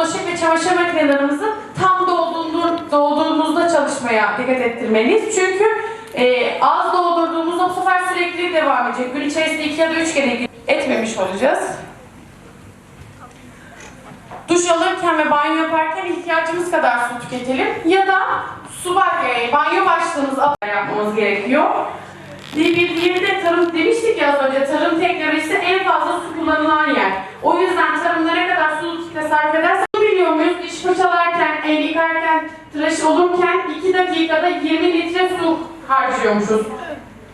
bulaşık ve çamaşır makinelerimizi tam doldurduğumuzda çalışmaya dikkat ettirmeliyiz. Çünkü e, az doldurduğumuzda bu sefer sürekli devam edecek. Gün içerisinde iki ya da üç kere etmemiş olacağız. Duş alırken ve banyo yaparken ihtiyacımız kadar su tüketelim. Ya da su var, e, banyo başlığımız yapmamız gerekiyor. Diğeri de tarım demiştik ya az önce tarım teknolojisi en fazla su kullanılan yer. O yüzden tarımda ne kadar su tasarruf edersek bunu biliyor muyuz? Diş fırçalarken, el yıkarken, tıraş olurken 2 dakikada 20 litre su harcıyormuşuz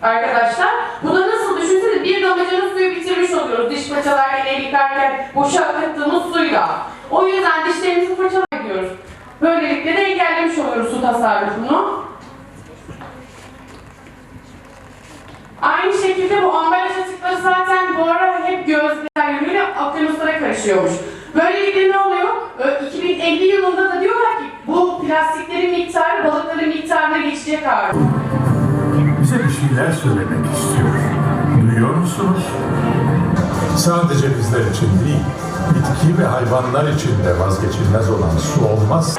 arkadaşlar. Bu da nasıl düşünsene bir damacana suyu bitirmiş oluyoruz diş fırçalarken, el yıkarken boşa akıttığımız suyla. O yüzden dişlerimizi fırçalamıyoruz. Böylelikle de engellemiş oluyoruz su tasarrufunu. Aynı şekilde bu ambalaj atıkları zaten bu ara hep gözler yönüyle okyanuslara karışıyormuş. Böylelikle ne oluyor? Ö, 2050 yılında da diyorlar ki bu plastiklerin miktarı balıkların miktarına geçecek abi. bize bir şeyler söylemek istiyor. Duyuyor musunuz? Sadece bizler için değil, bitki ve hayvanlar için de vazgeçilmez olan su olmaz.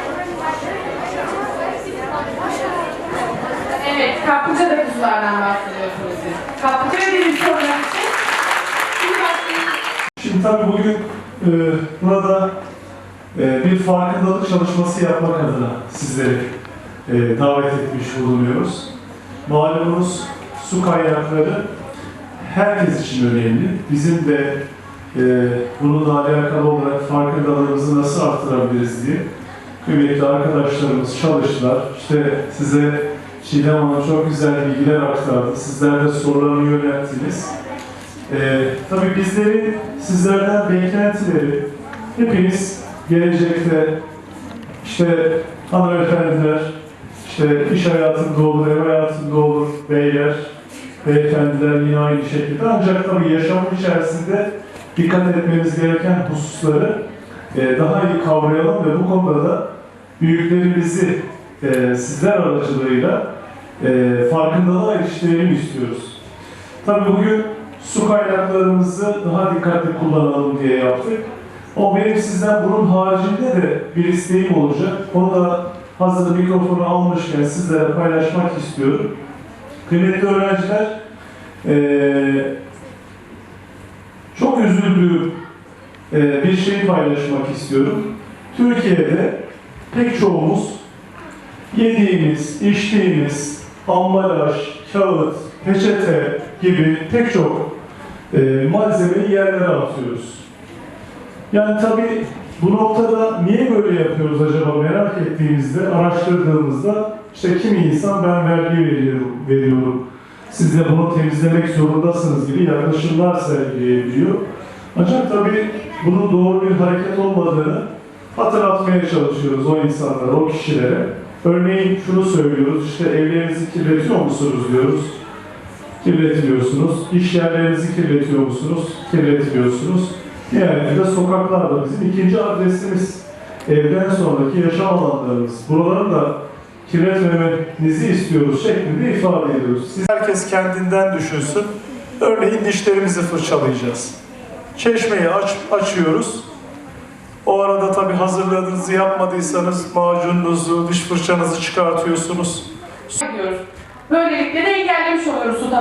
Evet, kaplıca da kuzulardan bahsediyorsunuz siz. Kaplıca dediğimiz program için şimdi tabii bugün e, burada bir farkındalık çalışması yapmak adına sizleri e, davet etmiş bulunuyoruz. Malumunuz su kaynakları herkes için önemli. Bizim de e, bununla alakalı olarak farkındalığımızı nasıl arttırabiliriz diye kıymetli arkadaşlarımız çalıştılar. İşte size Çiğdem Hanım çok güzel bilgiler aktardı. Sizler de sorularını yönelttiniz. Ee, tabii bizlerin sizlerden beklentileri hepiniz gelecekte işte hanımefendiler, işte iş hayatında olur, ev hayatında olur, beyler, beyefendiler yine aynı şekilde. Ancak tabii yaşamın içerisinde dikkat etmemiz gereken hususları e, daha iyi kavrayalım ve bu konuda da büyüklerimizi e, sizler aracılığıyla e, farkındalığa eriştirelim istiyoruz. Tabii bugün su kaynaklarımızı daha dikkatli kullanalım diye yaptık. Ama benim sizden bunun haricinde de bir isteğim olacak. Onu da hazır mikrofonu almışken sizlere paylaşmak istiyorum. Kıymetli öğrenciler, eee, çok üzüldüğüm eee, bir şeyi paylaşmak istiyorum. Türkiye'de pek çoğumuz yediğimiz, içtiğimiz ambalaj, kağıt, peçete gibi pek çok e, malzemeyi yerlere atıyoruz. Yani tabii bu noktada niye böyle yapıyoruz acaba merak ettiğimizde, araştırdığımızda işte kimi insan ben vergi veriyorum, veriyorum. Siz de bunu temizlemek zorundasınız gibi yaklaşımlar sergileyebiliyor. Ancak tabii bunun doğru bir hareket olmadığını hatırlatmaya çalışıyoruz o insanlara, o kişilere. Örneğin şunu söylüyoruz, işte evlerinizi kirletiyor musunuz diyoruz. Kirletmiyorsunuz. İş yerlerinizi kirletiyor musunuz? Kirletmiyorsunuz. Yani de sokaklar da bizim ikinci adresimiz. Evden sonraki yaşam alanlarımız. Buraları da kirletmemenizi istiyoruz şeklinde ifade ediyoruz. Siz herkes kendinden düşünsün. Örneğin dişlerimizi fırçalayacağız. Çeşmeyi aç, açıyoruz. O arada tabii hazırladığınızı yapmadıysanız macununuzu, diş fırçanızı çıkartıyorsunuz. Böylelikle de engellemiş oluyoruz